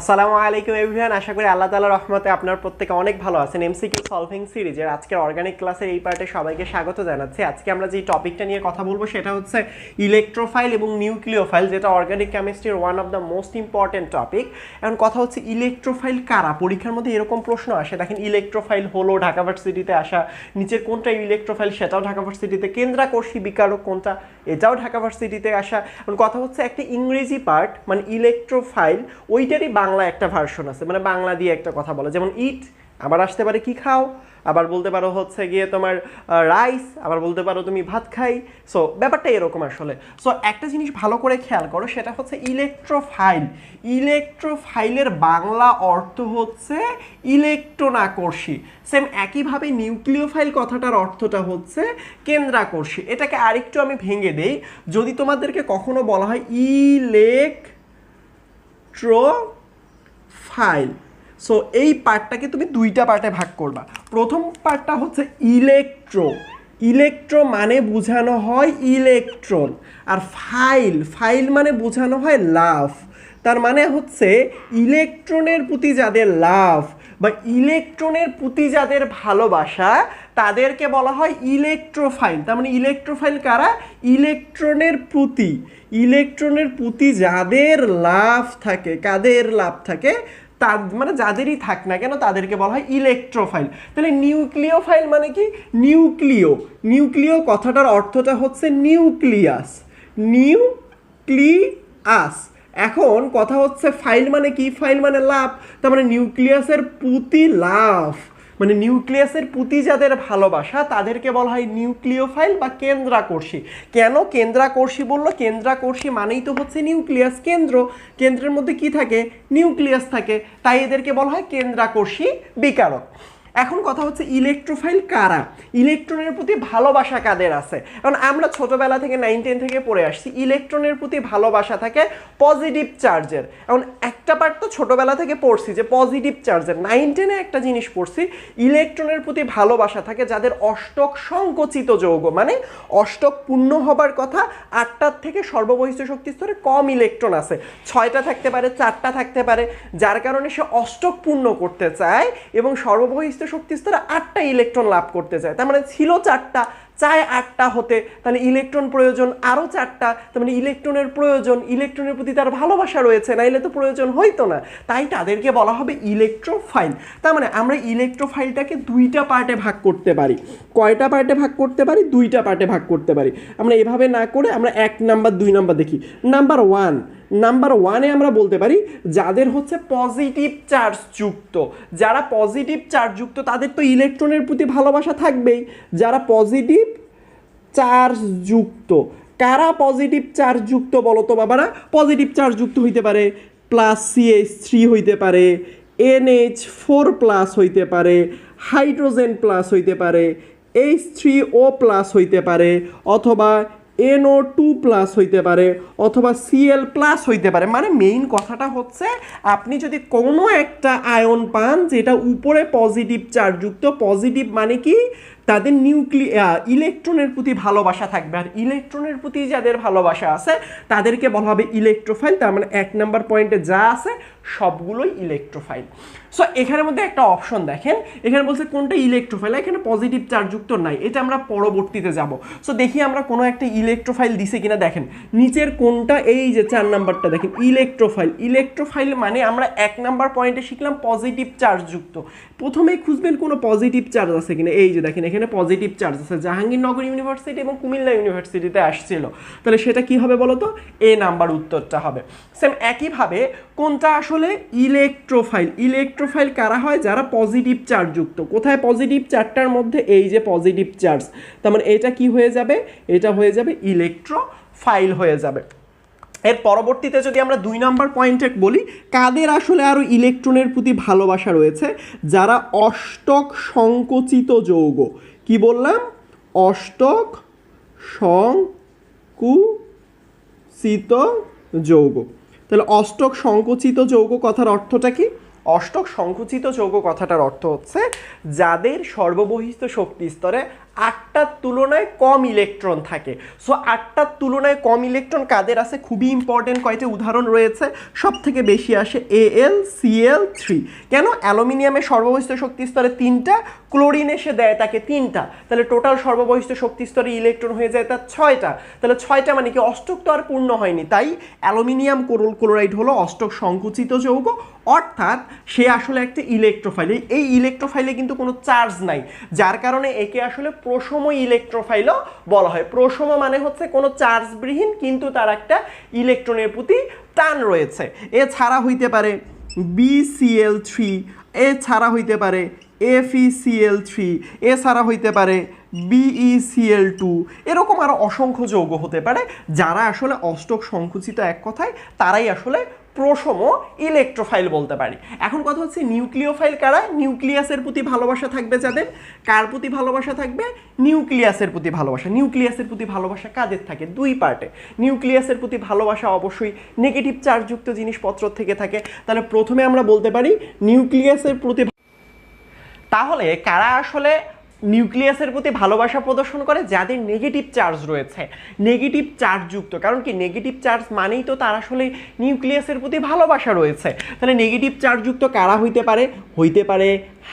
আসসালামু আলাইকুম এভরিওয়ান, আশা করি আল্লাহ তাআলার রহমতে আপনার প্রত্যেকে অনেক ভালো আছেন। এমসিকিউ সলভিং সিরিজের আজকের অর্গানিক ক্লাসের এই পার্টে সবাইকে স্বাগত জানাচ্ছি। আজকে আমরা যে টপিকটা নিয়ে কথা বলব সেটা হচ্ছে ইলেকট্রোফাইল এবং নিউক্লিওফাইল যেটা অর্গানিক কেমিস্ট্রির one of the most important topic এখন কথা হচ্ছে ইলেকট্রোফাইল কারা? পরীক্ষার মধ্যে এরকম প্রশ্ন আসে। দেখেন ইলেকট্রোফাইল হলো ঢাকা ভার্সিটিতে আসা, নিচের কোনটা ইলেকট্রোফাইল সেটাও ঢাকা ভার্সিটিতে, কেন্দ্রাকর্ষী বিকারক কোনটা, এটাও ঢাকা ভার্সিটিতে আসা। এখন কথা হচ্ছে একটা ইংরেজি পার্ট মানে ইলেকট্রোফাইল ওইটারই বাংলা একটা ভার্সন আছে মানে বাংলা দিয়ে একটা কথা বলে। যেমন ইট আবার আসতে পারে কি খাও, আবার বলতে পারো হচ্ছে গিয়ে তোমার রাইস আবার বলতে পারো তুমি ভাত খাই। সো ব্যাপারটা এরকম আসলে। সো একটা জিনিস ভালো করে খেয়াল করো, সেটা হচ্ছে ইলেকট্রোফাইল ইলেকট্রোফাইলের বাংলা অর্থ হচ্ছে ইলেকট্রোনাকর্ষী সেম একইভাবে নিউক্লিওফাইল কথাটার অর্থটা হচ্ছে কেন্দ্রাকর্ষী। এটাকে আরেকটু আমি ভেঙে দেই। যদি তোমাদেরকে কখনো বলা হয় ইলেকট্রো ফাইল। সো এই পার্টটাকে তুমি দুইটা পার্টে ভাগ করবা। প্রথম পার্টটা হচ্ছে ইলেকট্রো ইলেকট্রো মানে বোঝানো হয় ইলেকট্রন আর ফাইল ফাইল মানে বোঝানো হয় লাভ তার মানে হচ্ছে ইলেকট্রনের প্রতি যাদের লাভ বা ইলেকট্রনের প্রতি যাদের ভালোবাসা, তাদেরকে বলা হয় ইলেকট্রোফাইল। তার মানে ইলেকট্রোফাইল কারা? ইলেকট্রনের প্রতি ইলেকট্রনের প্রতি যাদের লাভ থাকে, কাদের লাভ থাকে? তার মানে যাদেরই থাক না কেন, তাদেরকে বলা হয় ইলেকট্রোফাইল। তাহলে নিউক্লিওফাইল মানে কি? নিউক্লিও। নিউক্লিও কথাটার অর্থটা হচ্ছে নিউক্লিয়াস। নিউক্লিয়াস। এখন কথা হচ্ছে ফাইল মানে কি? ফাইল মানে লাভ, তার মানে নিউক্লিয়াসের পুঁতি লাভ। মানে নিউক্লিয়াসের প্রতি যাদের ভালোবাসা, তাদেরকে বলা হয় নিউক্লিওফাইল বা কেন্দ্রাকর্ষী কেন কেন্দ্রাকর্ষী বলল? কেন্দ্রাকর্ষী মানেই তো হচ্ছে নিউক্লিয়াস কেন্দ্র। কেন্দ্রের মধ্যে কি থাকে? নিউক্লিয়াস থাকে। তাই এদেরকে বলা হয় কেন্দ্রাকর্ষী বিকারক। এখন কথা হচ্ছে ইলেকট্রোফাইল কারা? ইলেকট্রনের প্রতি ভালোবাসা কাদের আছে? কারণ আমরা ছোটবেলা থেকে নাইন টেন থেকে পড়ে আসছি ইলেকট্রনের প্রতি ভালোবাসা থাকে পজিটিভ চার্জের এখন একটা পার্ট তো ছোটবেলা থেকে পড়ছি যে পজিটিভ চার্জের নাইন টেনে একটা জিনিস পড়ছি ইলেকট্রনের প্রতি ভালোবাসা থাকে যাদের অষ্টক সংকোচিত যৌগ মানে অষ্টক পূর্ণ হবার কথা আটটার থেকে সর্ববহিষ্ঠ শক্তি স্তরে কম ইলেকট্রন আছে। ছয়টা থাকতে পারে, চারটা থাকতে পারে, যার কারণে সে অষ্টক পূর্ণ করতে চায় এবং সর্ববহিষ্ঠ শক্তি স্তরে আটটা ইলেকট্রন লাভ করতে চায়। তার মানে ছিল চারটা, চায় আটটা হতে, তাহলে ইলেকট্রন প্রয়োজন আরও চারটা, তার মানে ইলেকট্রনের প্রয়োজন ইলেকট্রনের প্রতি তার ভালোবাসা রয়েছে না নাইলে তো প্রয়োজন হইতো না। তাই তাদেরকে বলা হবে ইলেকট্রোফাইল তার মানে আমরা ইলেকট্রোফাইলটাকে দুইটা পার্টে ভাগ করতে পারি। কয়টা পার্টে ভাগ করতে পারি? দুইটা পার্টে ভাগ করতে পারি। আমরা এভাবে না করে আমরা এক নাম্বার, দুই নাম্বার দেখি। নাম্বার ওয়ান নাম্বার ওয়ানে আমরা বলতে পারি, যাদের হচ্ছে পজিটিভ চার্জ যুক্ত। যারা পজিটিভ চার্জ যুক্ত, তাদের তো ইলেকট্রনের প্রতি ভালোবাসা থাকবেই। যারা পজিটিভ চার্জ যুক্ত। কারা পজিটিভ চার্জ যুক্ত বলো তো বাবারা? পজিটিভ চার্জ যুক্ত হইতে পারে প্লাস সিএইচ থ্রি হইতে পারে এনএইচ ফোর প্লাস হইতে পারে হাইড্রোজেন প্লাস হইতে পারে এইচ থ্রি ও প্লাস হইতে পারে, অথবা এনও টু প্লাস হইতে পারে অথবা সিএল প্লাস হইতে পারে। মানে মেইন কথাটা হচ্ছে, আপনি যদি কোনো একটা আয়ন পান যেটা উপরে পজিটিভ চার্জযুক্ত পজিটিভ মানে কি? তাদের নিউক্লি ইলেকট্রনের প্রতি ভালোবাসা থাকবে। আর ইলেকট্রনের প্রতি যাদের ভালোবাসা আছে, তাদেরকে বলা হবে ইলেকট্রোফাইল তার মানে এক নাম্বার পয়েন্টে যা আছে, সবগুলোই ইলেকট্রোফাইল সো এখানের মধ্যে একটা অপশন দেখেন। এখানে বলছে কোনটা ইলেকট্রোফাইল এখানে পজিটিভ চার্জযুক্ত নাই। এটা আমরা পরবর্তীতে যাব। সো দেখি আমরা কোনো একটা ইলেকট্রোফাইল দিছে কিনা দেখেন। নিচের কোনটা? এই যে চার নাম্বারটা দেখেন। ইলেকট্রোফাইল ইলেকট্রোফাইল মানে আমরা এক নাম্বার পয়েন্টে শিখলাম পজিটিভ চার্জযুক্ত প্রথমেই খুঁজবেন কোনো পজিটিভ চার্জ আছে কিনা। এই যে দেখেন এখানে পজিটিভ চার্জ আছে। জাহাঙ্গীরনগর ইউনিভার্সিটি এবং কুমিল্লা ইউনিভার্সিটিতে আসছিল। তাহলে সেটা কি হবে বলো তো এ নাম্বার উত্তরটা হবে। সেম একইভাবে কোনটা আসলে? ইলেকট্রোফাইল ইলেকট্রোফাইল কারা হয়? যারা পজিটিভ চার্জ যুক্ত। কোথায় পজিটিভ চারটার মধ্যে? এই যে পজিটিভ চার্জ তার মানে এটা কি হয়ে যাবে? এটা হয়ে যাবে ইলেকট্রোফাইল হয়ে যাবে। এর পরবর্তীতে যদি আমরা দুই নাম্বার পয়েন্টে বলি, কাদের আসলে আরও ইলেকট্রনের প্রতি ভালোবাসা রয়েছে? যারা অষ্টক সংকোচিত যৌগ। কি বললাম? অষ্টক সংকুচিত যৌগ। তাহলে অষ্টক সংকুচিত যৌগ কথার অর্থটা কি? অষ্টক সংকুচিত যৌগ কথাটার অর্থ হচ্ছে যাদের সর্ববহিষ্ঠ শক্তি স্তরে আটটার তুলনায় কম ইলেকট্রন থাকে। সো আটটার তুলনায় কম ইলেকট্রন কাদের আছে? খুবই ইম্পর্টেন্ট কয়টা উদাহরণ রয়েছে। সব থেকে বেশি আসে এ এল সিএল থ্রি কেন? অ্যালুমিনিয়ামের সর্ববহিষ্ঠ শক্তি স্তরে তিনটা, ক্লোরিন এসে দেয় তাকে তিনটা। তাহলে টোটাল সর্ববহিষ্ঠ শক্তি স্তরে ইলেকট্রন হয়ে যায় তার ছয়টা। তাহলে ছয়টা মানে কি? অষ্টক তো আর পূর্ণ হয়নি। তাই অ্যালুমিনিয়াম কোরল ক্লোরাইড হলো অষ্টক সংকুচিত যৌগ। অর্থাৎ সে আসলে একটা ইলেকট্রোফাইল এই ইলেকট্রোফাইলে কিন্তু কোনো চার্জ নাই। যার কারণে একে আসলে প্রশম ইলেকট্রোফাইলও বলা হয়। প্রসম মানে হচ্ছে কোনো চার্জবিহীন, কিন্তু তার একটা ইলেকট্রনের প্রতি টান রয়েছে। এছাড়া হইতে পারে বিসিএল থ্রি এছাড়া হইতে পারে এফইসিএল থ্রি এছাড়া হইতে পারে বিইসিএল টু এরকম আরও অসংখ্য যৌগ হতে পারে, যারা আসলে অষ্টক সংকুচিত এক কথায়, তারাই আসলে প্রসম ইলেকট্রোফাইল বলতে পারি। এখন কথা হচ্ছে নিউক্লিওফাইল কারা? নিউক্লিয়াসের প্রতি ভালোবাসা থাকবে যাদের। কার প্রতি ভালোবাসা থাকবে? নিউক্লিয়াসের প্রতি ভালোবাসা। নিউক্লিয়াসের প্রতি ভালোবাসা কাদের থাকে? দুই পার্টে। নিউক্লিয়াসের প্রতি ভালোবাসা অবশ্যই নেগেটিভ চার্জযুক্ত জিনিসপত্র থেকে থাকে। তাহলে প্রথমে আমরা বলতে পারি নিউক্লিয়াসের প্রতি তাহলে কারা আসলে নিউক্লিয়াসের প্রতি ভালোবাসা প্রদর্শন করে যাদের নেগেটিভ চার্জ রয়েছে। নেগেটিভ চার্জযুক্ত কারণ কি নেগেটিভ চার্জ মানেই তো তার আসলে নিউক্লিয়াসের প্রতি ভালোবাসা রয়েছে। তাহলে নেগেটিভ চার্জযুক্ত কারা হইতে পারে? হইতে পারে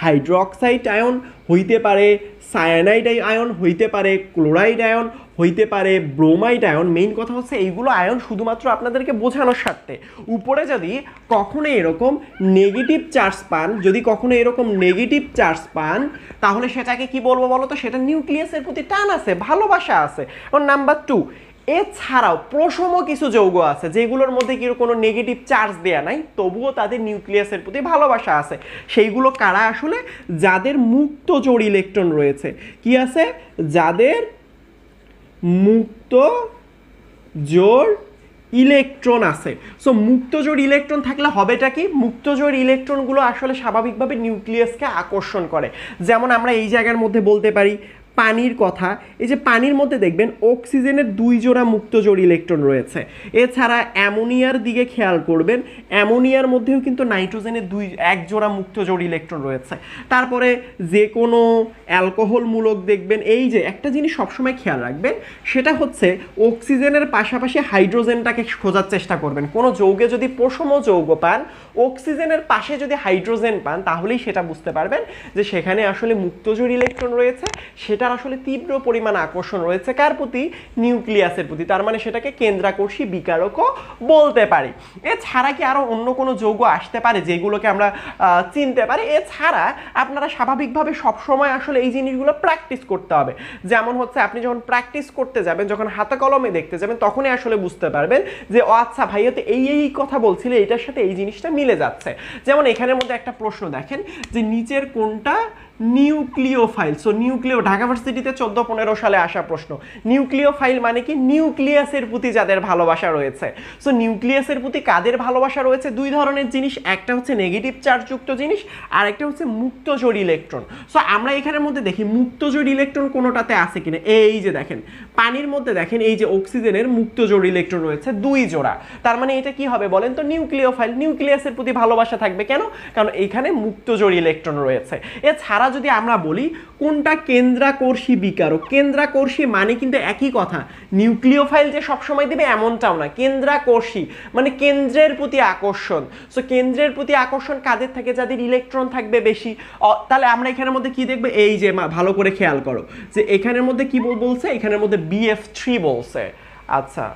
হাইড্রোক্সাইড আয়ন হইতে পারে সায়ানাইড আয়ন হইতে পারে ক্লোরাইড আয়ন হইতে পারে ব্রোমাইড আয়ন মেইন কথা হচ্ছে এইগুলো আয়ন শুধুমাত্র আপনাদেরকে বোঝানোর স্বার্থে। উপরে যদি কখনো এরকম নেগেটিভ চার্জ পান, যদি কখনো এরকম নেগেটিভ চার্জ পান, তাহলে সেটাকে কি বলব বলো তো? সেটা নিউক্লিয়াসের প্রতি টান আছে, ভালোবাসা আছে। নাম্বার টু এছাড়াও প্রসম কিছু যৌগ আছে, যেগুলোর মধ্যে কি কোনো নেগেটিভ চার্জ দেয়া নাই, তবুও তাদের নিউক্লিয়াসের প্রতি ভালোবাসা আছে। সেইগুলো কারা আসলে? যাদের মুক্ত জোড় ইলেকট্রন রয়েছে। কি আছে? যাদের মুক্ত জোড় ইলেকট্রন আছে। সো মুক্ত মুক্তজোড় ইলেকট্রন থাকলে হবেটা কি? মুক্তজোড় ইলেকট্রনগুলো আসলে স্বাভাবিকভাবে নিউক্লিয়াসকে আকর্ষণ করে। যেমন আমরা এই জায়গার মধ্যে বলতে পারি পানির কথা। এই যে পানির মধ্যে দেখবেন অক্সিজেনের দুই জোড়া মুক্তজোড় ইলেকট্রন রয়েছে। এছাড়া অ্যামোনিয়ার দিকে খেয়াল করবেন, অ্যামোনিয়ার মধ্যেও কিন্তু নাইট্রোজেনের দুই, এক জোড়া মুক্তজোড় ইলেকট্রন রয়েছে। তারপরে যে কোনো অ্যালকোহলমূলক দেখবেন, এই যে একটা জিনিস সবসময় খেয়াল রাখবেন, সেটা হচ্ছে অক্সিজেনের পাশাপাশি হাইড্রোজেনটাকে খোঁজার চেষ্টা করবেন। কোনো যৌগে যদি প্রসম যৌগ পান, অক্সিজেনের পাশে যদি হাইড্রোজেন পান, তাহলেই সেটা বুঝতে পারবেন যে সেখানে আসলে মুক্তজোড় ইলেকট্রন রয়েছে সেটার আসলে তীব্র পরিমাণ আকর্ষণ রয়েছে কার প্রতি? নিউক্লিয়াসের প্রতি। তার মানে সেটাকে কেন্দ্রাকর্ষী বিকারকও বলতে পারি। এছাড়া কি আরও অন্য কোনো যৌগ আসতে পারে যেগুলোকে আমরা চিনতে পারি? এছাড়া আপনারা স্বাভাবিকভাবে সবসময় আসলে এই জিনিসগুলো প্র্যাকটিস করতে হবে। যেমন হচ্ছে আপনি যখন প্র্যাকটিস করতে যাবেন, যখন হাতে কলমে দেখতে যাবেন, তখনই আসলে বুঝতে পারবেন যে, ও আচ্ছা ভাইয়া তো এই এই কথা বলছিলে, এটার সাথে এই জিনিসটা মিলে যাচ্ছে। যেমন এখানের মধ্যে একটা প্রশ্ন দেখেন যে, নিচের কোনটা নিউক্লিওফাইল সো নিউক্লিও ঢাকা ভার্সিটিতে চোদ্দ, পনেরো সালে আসা প্রশ্ন। নিউক্লিওফাইল মানে কি? নিউক্লিয়াসের প্রতি যাদের ভালোবাসা রয়েছে। সো নিউক্লিয়াসের প্রতি কাদের ভালোবাসা রয়েছে? দুই ধরনের জিনিস। একটা হচ্ছে নেগেটিভ চার্জযুক্ত জিনিস, আর একটা হচ্ছে মুক্তজোড় ইলেকট্রন সো আমরা এখানের মধ্যে দেখি মুক্তজোড় ইলেকট্রন কোনোটাতে আছে কিনা? এই যে দেখেন, পানির মধ্যে দেখেন, এই যে অক্সিজেনের মুক্তজোড় ইলেকট্রন রয়েছে দুই জোড়া। তার মানে এটা কি হবে বলেন তো? নিউক্লিওফাইল নিউক্লিয়াসের প্রতি ভালোবাসা থাকবে কেন? কারণ এইখানে মুক্তজোড় ইলেকট্রন রয়েছে। এছাড়া যদি আমরা বলি, কোনটা কেন্দ্রাকর্ষী বিকারক? কেন্দ্রাকর্ষী মানে কিন্তু একই কথা। নিউক্লিওফাইল যে সবসময় দেবে এমনটাও না কেন্দ্রাকর্ষী মানে কেন্দ্রের প্রতি আকর্ষণ। সো কেন্দ্রের প্রতি আকর্ষণ কাদের থাকে? যাদের ইলেকট্রন থাকবে বেশি। তাহলে আমরা এখানের মধ্যে কি দেখব? এই যে ভালো করে খেয়াল করো। যে এখানের মধ্যে কি বলছে? এখানের মধ্যে বিএফ থ্রি বলছে। আচ্ছা।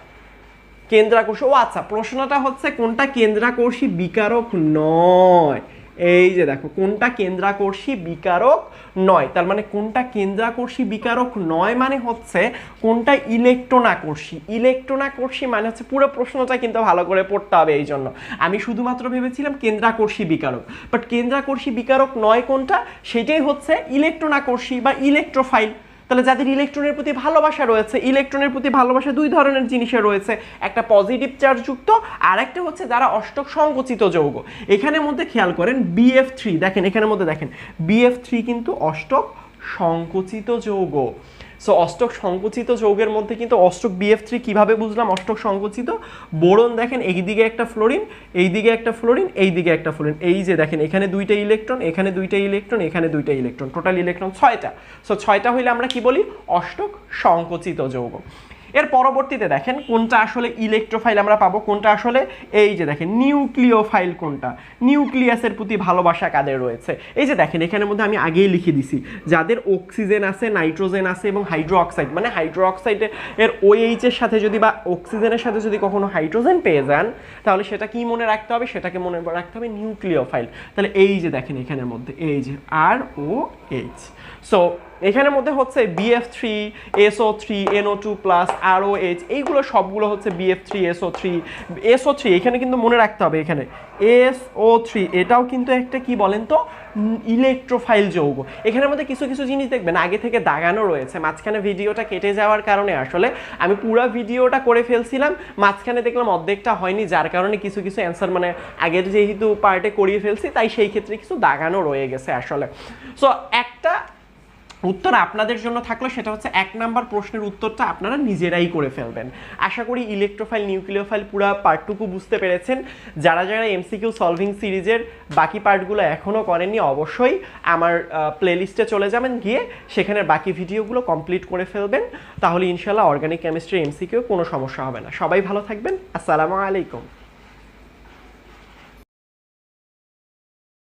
কেন্দ্রাকর্ষী, ও আচ্ছা প্রশ্নটা হচ্ছে কোনটা কেন্দ্রাকর্ষী বিকারক নয়? এই যে দেখো, কোনটা কেন্দ্রাকর্ষী বিকারক নয়? তার মানে কোনটা কেন্দ্রাকর্ষী বিকারক নয় মানে হচ্ছে কোনটা ইলেকট্রন আকর্ষী ইলেকট্রন আকর্ষী মানে হচ্ছে পুরো প্রশ্নটা কিন্তু ভালো করে পড়তে হবে এই জন্য। আমি শুধুমাত্র ভেবেছিলাম কেন্দ্রাকর্ষী বিকারক বাট কেন্দ্রাকর্ষী বিকারক নয় কোনটা? সেটাই হচ্ছে ইলেকট্রন আকর্ষী বা ইলেকট্রোফাইল। তাহলে যাদের ইলেকট্রনের প্রতি ভালোবাসা রয়েছে ইলেকট্রনের প্রতি ভালোবাসা দুই ধরনের জিনিসে রয়েছে, একটা পজিটিভ চার্জযুক্ত আর একটা হচ্ছে যারা অষ্টক সংকুচিত যৌগ। এখানের মধ্যে খেয়াল করেন বিএফ থ্রি দেখেন এখানের মধ্যে দেখেন বিএফ থ্রি কিন্তু অষ্টক সংকুচিত যৌগ। সো অষ্টক সংকুচিত যৌগের মধ্যে কিন্তু অষ্টক বিএফ থ্রি কীভাবে বুঝলাম? অষ্টক সংকুচিত। বোরন দেখেন এইদিকে একটা ফ্লোরিন, এই দিকে একটা ফ্লোরিন, এই দিকে একটা ফ্লোরিন। এই যে দেখেন, এখানে দুইটা ইলেকট্রন, এখানে দুইটা ইলেকট্রন, এখানে দুইটা ইলেকট্রন। টোটাল ইলেকট্রন ছয়টা। সো ছয়টা হইলে আমরা কি বলি? অষ্টক সংকুচিত যৌগ। এর পরবর্তীতে দেখেন কোনটা আসলে ইলেকট্রোফাইল আমরা পাবো, কোনটা আসলে এই যে দেখেন নিউক্লিওফাইল কোনটা? নিউক্লিয়াসের প্রতি ভালোবাসা কাদের রয়েছে? এই যে দেখেন, এখানের মধ্যে আমি আগেই লিখে দিছি, যাদের অক্সিজেন আছে নাইট্রোজেন আছে এবং হাইড্রো অক্সাইড মানে হাইড্রো অক্সাইডে এর ওএইচ এর সাথে যদি বা অক্সিজেনের সাথে যদি কখনো হাইড্রোজেন পেয়ে যান, তাহলে সেটা কি মনে রাখতে হবে? সেটাকে মনে রাখতে হবে নিউক্লিওফাইল তাহলে এই যে দেখেন এখানের মধ্যে, এই যে আর ও এইচ সো এখানের মধ্যে হচ্ছে BF three SO three NO two plus আর ও এইচ এইগুলো সবগুলো হচ্ছে BF three SO three SO three এখানে কিন্তু মনে রাখতে হবে এখানে। এস ও থ্রি এটাও কিন্তু একটা কি বলেন তো? ইলেকট্রোফাইল যৌগ। এখানের মধ্যে কিছু কিছু জিনিস দেখবেন, আগে থেকে দাগানো রয়েছে। মাঝখানে ভিডিওটা কেটে যাওয়ার কারণে আসলে আমি পুরো ভিডিওটা করে ফেলছিলাম, মাঝখানে দেখলাম অর্ধেকটা হয়নি, যার কারণে কিছু কিছু অ্যান্সার মানে আগের যেহেতু পার্টে করিয়ে ফেলছি, তাই সেই ক্ষেত্রে কিছু দাগানো রয়ে গেছে আসলে। সো একটা উত্তর আপনাদের জন্য থাকল, সেটা হচ্ছে এক নাম্বার প্রশ্নের উত্তরটা আপনারা নিজেরাই করে ফেলবেন। আশা করি ইলেকট্রোফাইল নিউক্লিওফাইল পুরো পার্টটুকু বুঝতে পেরেছেন। যারা যারা এমসিকিউ সলভিং সিরিজের বাকি পার্টগুলো এখনও করেননি, অবশ্যই আমার প্লেলিস্টে চলে যাবেন, গিয়ে সেখানে বাকি ভিডিওগুলো কমপ্লিট করে ফেলবেন। তাহলে ইনশাল্লাহ অর্গানিক কেমিস্ট্রি এমসিকিউ কোনো সমস্যা হবে না। সবাই ভালো থাকবেন। আসসালামু আলাইকুম।